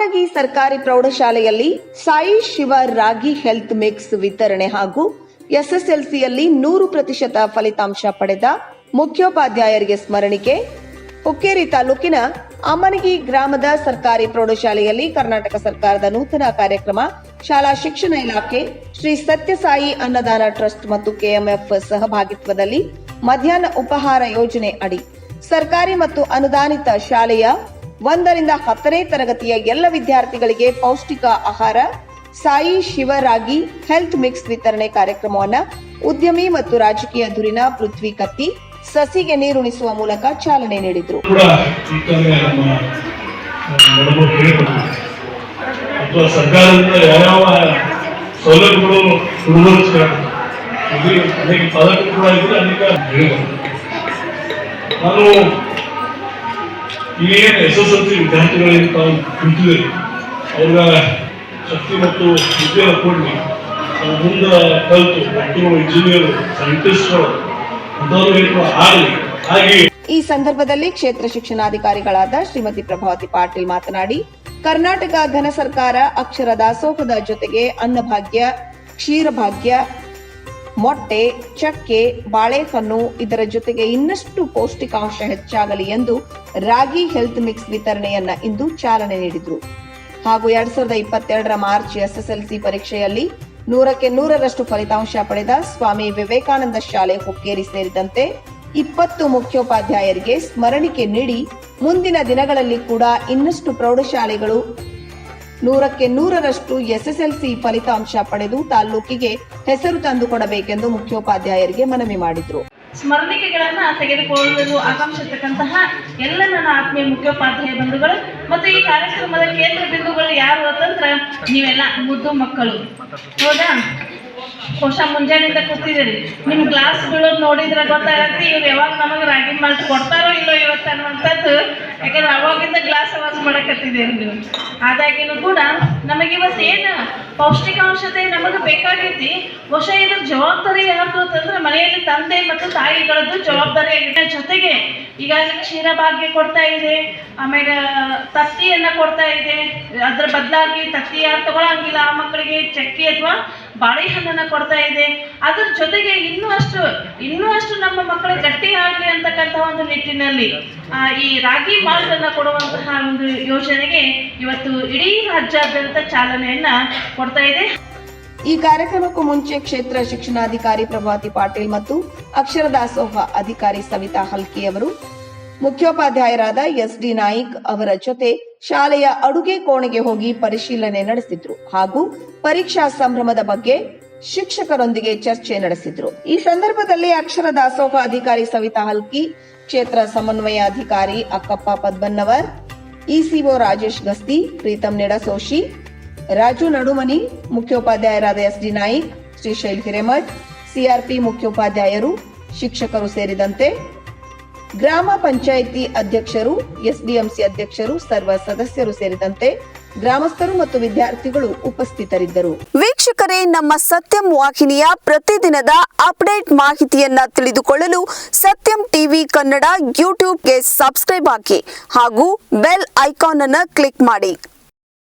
ಅಮ್ಮನಗಿ ಸರ್ಕಾರಿ ಪ್ರೌಢಶಾಲೆಯಲ್ಲಿ Sai Shiva ragi health mix ವಿತರಣೆ ಹಾಗೂ ಎಸ್ಎಸ್ಎಲ್ಸಿಯಲ್ಲಿ ನೂರು ಪ್ರತಿಶತ ಫಲಿತಾಂಶ ಪಡೆದ ಮುಖ್ಯೋಪಾಧ್ಯಾಯರಿಗೆ ಸ್ಮರಣಿಕೆ ಹುಕ್ಕೇರಿ ತಾಲೂಕಿನ ಅಮನಗಿ ಗ್ರಾಮದ ಸರ್ಕಾರಿ ಪ್ರೌಢಶಾಲೆಯಲ್ಲಿ ಕರ್ನಾಟಕ ಸರ್ಕಾರದ ನೂತನ ಕಾರ್ಯಕ್ರಮ ಶಾಲಾ ಶಿಕ್ಷಣ ಇಲಾಖೆ ಶ್ರೀ ಸತ್ಯಸಾಯಿ ಅನ್ನದಾನ ಟ್ರಸ್ಟ್ ಮತ್ತು ಕೆಎಂಎಫ್ ಸಹಭಾಗಿತ್ವದಲ್ಲಿ ಮಧ್ಯಾಹ್ನ ಉಪಹಾರ ಯೋಜನೆ ಅಡಿ ಸರ್ಕಾರಿ ಮತ್ತು ಅನುದಾನಿತ ಶಾಲೆಯ ಒಂದರಿಂದ ಹತ್ತನೇ ತರಗತಿಯ ಎಲ್ಲ ವಿದ್ಯಾರ್ಥಿಗಳಿಗೆ ಪೌಷ್ಟಿಕ ಆಹಾರ, ಸಾಯಿ ಶಿವರಾಗಿ ಹೆಲ್ತ್ ಮಿಕ್ಸ್ ವಿತರಣೆ ಕಾರ್ಯಕ್ರಮವನ್ನ ಉದ್ಯಮಿ ಮತ್ತು ರಾಜಕೀಯ ಧುರಿನ ಪೃಥ್ವಿ ಕತ್ತಿ ಸಸಿಗೆ ನೀರುಣಿಸುವ ಮೂಲಕ ಚಾಲನೆ ನೀಡಿದರು. ಸರ್ಕಾರದಿಂದ ಯಾವ್ಯಾವ ಸೌಲಭ್ಯಗಳು ಅನೇಕ ನಾನು ಎಲ್ ಸಿ ವಿದ್ಯಾರ್ಥಿಗಳಿಗೆ ತಾವು ಕುಂತಿದ್ದೀರಿ ಅವ್ರ ಶಕ್ತಿ ಮತ್ತು ಉದ್ಯೋಗ ಕೊಡಲಿ. ಅವ್ರು ಮುಂದೆ ಕಲಿತು ಡಾಕ್ಟರು ಇಂಜಿನಿಯರು ಸೈಂಟಿಸ್ಟ್ಗಳು ಆಗಲಿ ಹಾಗೆ ಈ ಸಂದರ್ಭದಲ್ಲಿ ಕ್ಷೇತ್ರ ಶಿಕ್ಷಣಾಧಿಕಾರಿಗಳಾದ ಶ್ರೀಮತಿ ಪ್ರಭಾವತಿ ಪಾಟೀಲ್ ಮಾತನಾಡಿ, ಕರ್ನಾಟಕ ಘನ ಸರ್ಕಾರ ಅಕ್ಷರ ದಾಸೋಹದ ಜೊತೆಗೆ ಅನ್ನಭಾಗ್ಯ, ಕ್ಷೀರಭಾಗ್ಯ ಮೊಟ್ಟೆ, ಚಕ್ಕೆ, ಬಾಳೆಹಣ್ಣು ಇದರ ಜೊತೆಗೆ ಇನ್ನಷ್ಟು ಪೌಷ್ಟಿಕಾಂಶ ಹೆಚ್ಚಾಗಲಿ ಎಂದು ರಾಗಿ ಹೆಲ್ತ್ ಮಿಕ್ಸ್ ವಿತರಣೆಯನ್ನ ಇಂದು ಚಾಲನೆ ನೀಡಿದರು. ಹಾಗೂ ಎರಡ್ ಸಾವಿರದ ಇಪ್ಪತ್ತೆರಡರ ಮಾರ್ಚ್ ಎಸ್ಎಸ್ಎಲ್ಸಿ ಪರೀಕ್ಷೆಯಲ್ಲಿ ನೂರಕ್ಕೆ ನೂರರಷ್ಟು ಫಲಿತಾಂಶ ಪಡೆದ ಸ್ವಾಮಿ ವಿವೇಕಾನಂದ ಶಾಲೆ ಹುಕ್ಕೇರಿ ಸೇರಿದಂತೆ ಇಪ್ಪತ್ತು ಮುಖ್ಯೋಪಾಧ್ಯಾಯರಿಗೆ ಸ್ಮರಣಿಕೆ ನೀಡಿ ಮುಂದಿನ ದಿನಗಳಲ್ಲಿ ಕೂಡ ಇನ್ನಷ್ಟು ಪ್ರೌಢಶಾಲೆಗಳು ನೂರಕ್ಕೆ ನೂರರಷ್ಟು ಎಸ್ಎಸ್ಎಲ್ಸಿ ಫಲಿತಾಂಶ ಪಡೆದು ತಾಲ್ಲೂಕಿಗೆ ಹೆಸರು ತಂದು ಕೊಡಬೇಕೆಂದು ಮುಖ್ಯೋಪಾಧ್ಯಾಯರಿಗೆ ಮನವಿ ಮಾಡಿದ್ರು. ಸ್ಮರಣಿಕೆಗಳನ್ನ ತೆಗೆದುಕೊಳ್ಳಲು ಆಕಾಂಕ್ಷಿರ್ತಕ್ಕಂತಹ ಎಲ್ಲ ನನ್ನ ಆತ್ಮೀಯ ಮುಖ್ಯೋಪಾಧ್ಯಾಯ ಬಂಧುಗಳು ಮತ್ತು ಈ ಕಾರ್ಯಕ್ರಮದ ಕೇಂದ್ರ ಬಿಂದುಗಳು ಯಾರು ಅಂತಂದ್ರೆ ನೀವೆಲ್ಲ ಮುದ್ದು ಮಕ್ಕಳು. ಹೌದಾ? ಬಹುಶಃ ಮುಂಜಾನೆಯಿಂದ ಕೂತಿದ್ದೀರಿ. ನಿಮ್ ಗ್ಲಾಸ್ ಬೀಳೋದು ನೋಡಿದ್ರೆ ಗೊತ್ತಾಗತ್ತೆ, ಇವ್ರು ಯಾವಾಗ ನಮಗೆ ರಾಗಿ ಮಾಲ್ಟ್ ಕೊಡ್ತಾರೋ ಇವತ್ತು ಅನ್ನುವಂಥದ್ದು. ಯಾಕಂದ್ರೆ ಅವಾಗಿಂದ ಗ್ಲಾಸ್ ವಾಸ್ ಮಾಡಕತ್ತಿದ್ದೇವೆ ನೀವು. ಆದಾಗಿನೂ ಕೂಡ ನಮಗೆ ಇವತ್ತು ಏನು ಪೌಷ್ಟಿಕಾಂಶತೆ ನಮಗೆ ಬೇಕಾಗೈತಿ ಬಹುಶಃ ಇದ್ರ ಜವಾಬ್ದಾರಿ ಯಾರ್ದು ಅಂತಂದ್ರೆ ಮನೆಯಲ್ಲಿ ತಂದೆ ಮತ್ತು ತಾಯಿಗಳದ್ದು ಜವಾಬ್ದಾರಿ ಜೊತೆಗೆ ಈಗಾಗಲೇ ಕ್ಷೀರಭಾಗ್ಯ ಕೊಡ್ತಾ ಇದೆ, ಆಮೇಲೆ ತತ್ತಿಯನ್ನ ಕೊಡ್ತಾ ಇದೆ. ಅದ್ರ ಬದಲಾಗಿ ತತ್ತಿ ಯಾರು ತಗೊಳಂಗಿಲ್ಲ. ಆ ಮಕ್ಕಳಿಗೆ ಚಕ್ಕಿ ಅಥವಾ ಬಾಳೆಹಣ್ಣನ್ನ ಕೊಡ್ತಾ ಇದೆ. ಅದ್ರ ಜೊತೆಗೆ ಇನ್ನೂ ಅಷ್ಟು ಇನ್ನೂ ಅಷ್ಟು ನಮ್ಮ ಮಕ್ಕಳು ಗಟ್ಟಿ ಆಗಲಿ ಅಂತಕ್ಕಂಥ ಒಂದು ನಿಟ್ಟಿನಲ್ಲಿ ಈ ರಾಗಿ ಮಾಲ್ಟ್ ಅನ್ನ ಕೊಡುವಂತಹ ಒಂದು ಯೋಜನೆಗೆ ಇವತ್ತು ಇಡೀ ರಾಜ್ಯಾದ್ಯಂತ ಚಾಲನೆಯನ್ನ ಕೊಡ್ತಾ ಇದೆ. ಈ ಕಾರ್ಯಕ್ರಮಕ್ಕೂ ಮುಂಚೆ ಕ್ಷೇತ್ರ ಶಿಕ್ಷಣಾಧಿಕಾರಿ ಪ್ರಭಾತಿ ಪಾಟೀಲ್ ಮತ್ತು ಅಕ್ಷರ ದಾಸೋಹ ಅಧಿಕಾರಿ ಸವಿತಾ ಹಲ್ಕಿ ಅವರು, ಮುಖ್ಯೋಪಾಧ್ಯಾಯರಾದ ಎಸ್ ಡಿ ನಾಯ್ಕ್ ಅವರ ಜೊತೆ ಶಾಲೆಯ ಅಡುಗೆ ಕೋಣೆಗೆ ಹೋಗಿ ಪರಿಶೀಲನೆ ನಡೆಸಿದ್ರು ಹಾಗೂ ಪರೀಕ್ಷಾ ಸಂಭ್ರಮದ ಬಗ್ಗೆ ಶಿಕ್ಷಕರೊಂದಿಗೆ ಚರ್ಚೆ ನಡೆಸಿದ್ರು. ಈ ಸಂದರ್ಭದಲ್ಲಿ ಅಕ್ಷರ ದಾಸೋಹ ಅಧಿಕಾರಿ ಸವಿತಾ ಹಲ್ಕಿ, ಕ್ಷೇತ್ರ ಸಮನ್ವಯ ಅಧಿಕಾರಿ Akkappa Padmannavar ECO Rajesh Gasti, Pritam Nedasoshi Raju Nadumani, ಮುಖ್ಯೋಪಾಧ್ಯಾಯರಾದ S D Naik Shrishail Hiremath, CRP ಮುಖ್ಯೋಪಾಧ್ಯಾಯರು, ಶಿಕ್ಷಕರು ಸೇರಿದಂತೆ ಗ್ರಾಮ ಪಂಚಾಯಿತಿ ಅಧ್ಯಕ್ಷರು, ಎಸ್ಡಿಎಂಸಿ ಅಧ್ಯಕ್ಷರು, ಸರ್ವ ಸದಸ್ಯರು ಸೇರಿದಂತೆ ಗ್ರಾಮಸ್ಥರು ಮತ್ತು ವಿದ್ಯಾರ್ಥಿಗಳು ಉಪಸ್ಥಿತರಿದ್ದರು. ವೀಕ್ಷಕರೇ, ನಮ್ಮ ಸತ್ಯಂ ವಾಹಿನಿಯ ಪ್ರತಿದಿನದ ಅಪ್ಡೇಟ್ ಮಾಹಿತಿಯನ್ನ ತಿಳಿದುಕೊಳ್ಳಲು ಸತ್ಯಂ ಟಿವಿ ಕನ್ನಡ ಯೂಟ್ಯೂಬ್ಗೆ ಸಬ್ಸ್ಕ್ರೈಬ್ ಹಾಕಿ ಹಾಗೂ ಬೆಲ್ ಐಕಾನ್ ಅನ್ನು ಕ್ಲಿಕ್ ಮಾಡಿ.